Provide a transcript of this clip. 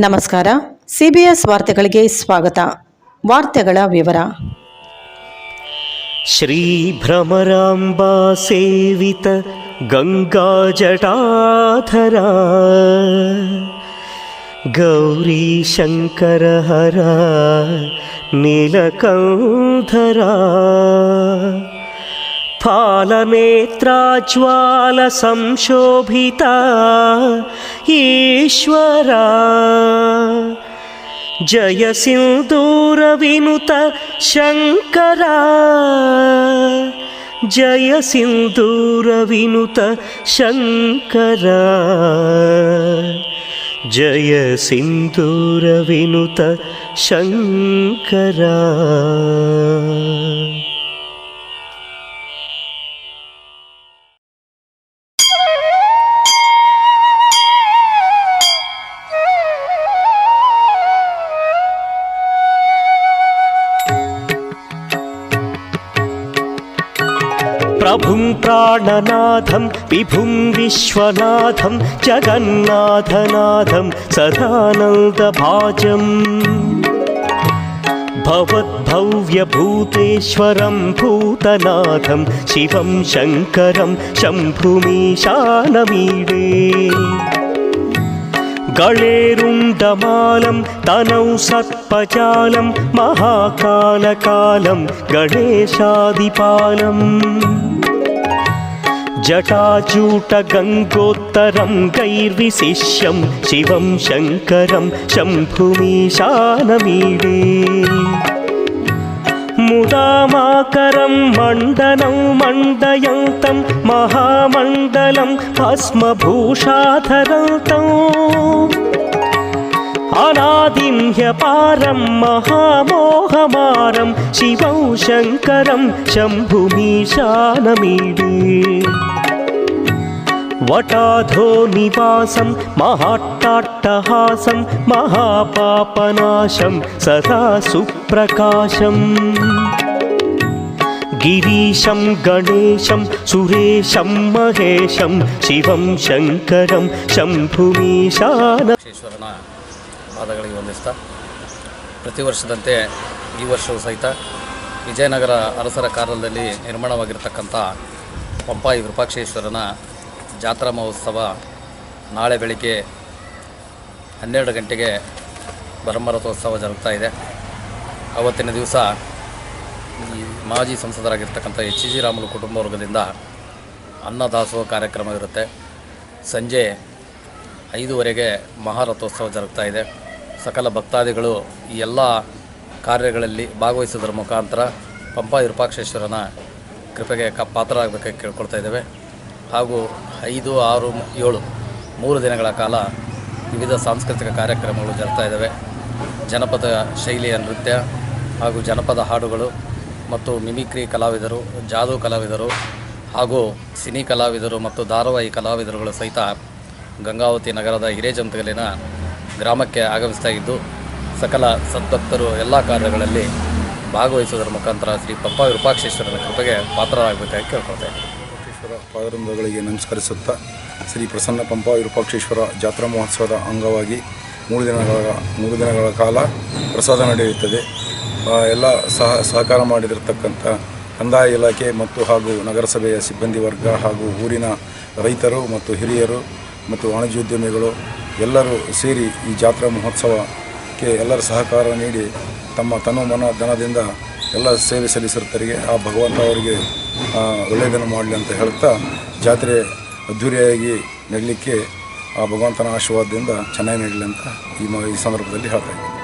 ನಮಸ್ಕಾರ. ಸಿಬಿಎಸ್ ವಾರ್ತೆಗಳಿಗೆ ಸ್ವಾಗತ. ವಾರ್ತೆಗಳ ವಿವರ. ಶ್ರೀ ಭ್ರಮರಾಂಬಾ ಸೇವಿತ ಗಂಗಾ ಜಟಾಧರ. ಗೌರಿ ಶಂಕರ ಹರ ನೀಲಕಂಧರ नीलकन्धरा फालनेत्राज्वालसंशोभिता ईश्वरा जय सिन्दूरविनुत शङ्करा जय सिन्दूरविनुत शङ्करा जय सिन्दूरविनुत शङ्करा प्रभुं प्राणनाथं विभुं विश्वनाथं जगन्नाथनाथं सदानन्दभाजम्। भवद्भव्यभूतेश्वरं भूतनाथं शिवं शङ्करं शम्भुमीशानमीडे। गणेरुण्डमालं तनौ सर्पजालं महाकालकालं गणेशादिपालम् जटाचूटगङ्गोत्तरं गैर्विशिष्यं शिवं शङ्करं शम्भुमीशानमीडे मुदामाकरं मण्डनं मण्डयन्तं महामण्डलं भस्मभूषाधरन्तम् अनादिं ह्यपारं महामोहमारं शिवं शङ्करं शम्भुमीशानमीडे वटाधो निवासं महाट्टाट्टहासं महापापनाशं सदा सुप्रकाशम् गिरीशं गणेशं सुरेशं महेशं शिवं शङ्करं शम्भुमीशान ಈಶ್ವರನ ಪಾದಗಳಿಗೆ ವಂದಿಸ್ತಾ ಪ್ರತಿ ವರ್ಷದಂತೆ ಈ ವರ್ಷವೂ ಸಹಿತ ವಿಜಯನಗರ ಅರಸರ ಕಾಲದಲ್ಲಿ ನಿರ್ಮಾಣವಾಗಿರ್ತಕ್ಕಂಥ ಪಂಪಾಯಿ ವಿರೂಪಾಕ್ಷೇಶ್ವರನ ಜಾತ್ರಾ ಮಹೋತ್ಸವ ನಾಳೆ ಬೆಳಿಗ್ಗೆ ಹನ್ನೆರಡು ಗಂಟೆಗೆ ಬ್ರಹ್ಮರಥೋತ್ಸವ ಜರುಗ್ತಾ ಇದೆ. ಅವತ್ತಿನ ದಿವಸ ಈ ಮಾಜಿ ಸಂಸದರಾಗಿರ್ತಕ್ಕಂಥ ಎಚ್ ಜಿ ರಾಮುಲು ಕುಟುಂಬ ವರ್ಗದಿಂದ ಅನ್ನದಾಸೋಹ ಕಾರ್ಯಕ್ರಮ ಇರುತ್ತೆ. ಸಂಜೆ ಐದುವರೆಗೆ ಮಹಾರಥೋತ್ಸವ ಜರುಗ್ತಾ ಇದೆ. ಸಕಲ ಭಕ್ತಾದಿಗಳು ಈ ಎಲ್ಲ ಕಾರ್ಯಗಳಲ್ಲಿ ಭಾಗವಹಿಸೋದ್ರ ಮುಖಾಂತರ ಪಂಪಾ ವಿರೂಪಾಕ್ಷೇಶ್ವರನ ಕೃಪೆಗೆ ಕ ಪಾತ್ರರಾಗಬೇಕಾಗಿ ಕೇಳ್ಕೊಳ್ತಾ ಇದ್ದೇವೆ. ಹಾಗೂ ಐದು, ಆರು, ಏಳು, ಮೂರು ದಿನಗಳ ಕಾಲ ವಿವಿಧ ಸಾಂಸ್ಕೃತಿಕ ಕಾರ್ಯಕ್ರಮಗಳು ಜರುಗ್ತಾ ಇದ್ದಾವೆ. ಜನಪದ ಶೈಲಿಯ ನೃತ್ಯ ಹಾಗೂ ಜನಪದ ಹಾಡುಗಳು ಮತ್ತು ಮಿಮಿಕ್ರಿ ಕಲಾವಿದರು, ಜಾದು ಕಲಾವಿದರು ಹಾಗೂ ಸಿನಿ ಕಲಾವಿದರು ಮತ್ತು ಧಾರಾವಾಹಿ ಕಲಾವಿದರುಗಳು ಸಹಿತ ಗಂಗಾವತಿ ನಗರದ ಹಿರೇಜಂತಗಲಿನ ಗ್ರಾಮಕ್ಕೆ ಆಗಮಿಸ್ತಾ ಇದ್ದು, ಸಕಲ ಸದ್ಭಕ್ತರು ಎಲ್ಲ ಕಾರ್ಯಗಳಲ್ಲಿ ಭಾಗವಹಿಸುವುದರ ಮುಖಾಂತರ ಶ್ರೀ ಪಪ್ಪ ವಿರೂಪಾಕ್ಷೇಶ್ವರನ ಕೃಪೆಗೆ ಪಾತ್ರರಾಗಬೇಕಾಗಿ ಕೇಳ್ಕೊಳ್ತಾ ಇದ್ದೀನಿ. ಪಾದರಂಧಗಳಿಗೆ ನಮಸ್ಕರಿಸುತ್ತಾ ಶ್ರೀ ಪ್ರಸನ್ನ ಪಂಪ ವಿರೂಪಾಕ್ಷೇಶ್ವರ ಜಾತ್ರಾ ಮಹೋತ್ಸವದ ಅಂಗವಾಗಿ ಮೂರು ದಿನಗಳ ಮೂರು ದಿನಗಳ ಕಾಲ ಪ್ರಸಾದ ನಡೆಯುತ್ತದೆ. ಎಲ್ಲ ಸಹ ಸಹಕಾರ ಮಾಡಿರತಕ್ಕಂಥ ಕಂದಾಯ ಇಲಾಖೆ ಮತ್ತು ಹಾಗೂ ನಗರಸಭೆಯ ಸಿಬ್ಬಂದಿ ವರ್ಗ ಹಾಗೂ ಊರಿನ ರೈತರು ಮತ್ತು ಹಿರಿಯರು ಮತ್ತು ವಾಣಿಜ್ಯೋದ್ಯಮಿಗಳು ಎಲ್ಲರೂ ಸೇರಿ ಈ ಜಾತ್ರಾ ಮಹೋತ್ಸವಕ್ಕೆ ಎಲ್ಲರ ಸಹಕಾರ ನೀಡಿ ತಮ್ಮ ತನು ಮನ ಧನದಿಂದ ಎಲ್ಲ ಸೇವೆ ಸಲ್ಲಿಸಿರ್ತಾರೆ ಆ ಭಗವಂತ ಅವರಿಗೆ ಒಳ್ಳೆಯದನ್ನು ಮಾಡಲಿ ಅಂತ ಹೇಳ್ತಾ ಜಾತ್ರೆ ಅದ್ಧೂರಿಯಾಗಿ ನಡೀಲಿಕ್ಕೆ ಆ ಭಗವಂತನ ಆಶೀರ್ವಾದದಿಂದ ಚೆನ್ನಾಗಿ ನಡೀಲಿ ಅಂತ ಈ ಈ ಸಂದರ್ಭದಲ್ಲಿ ಹೇಳ್ತಾ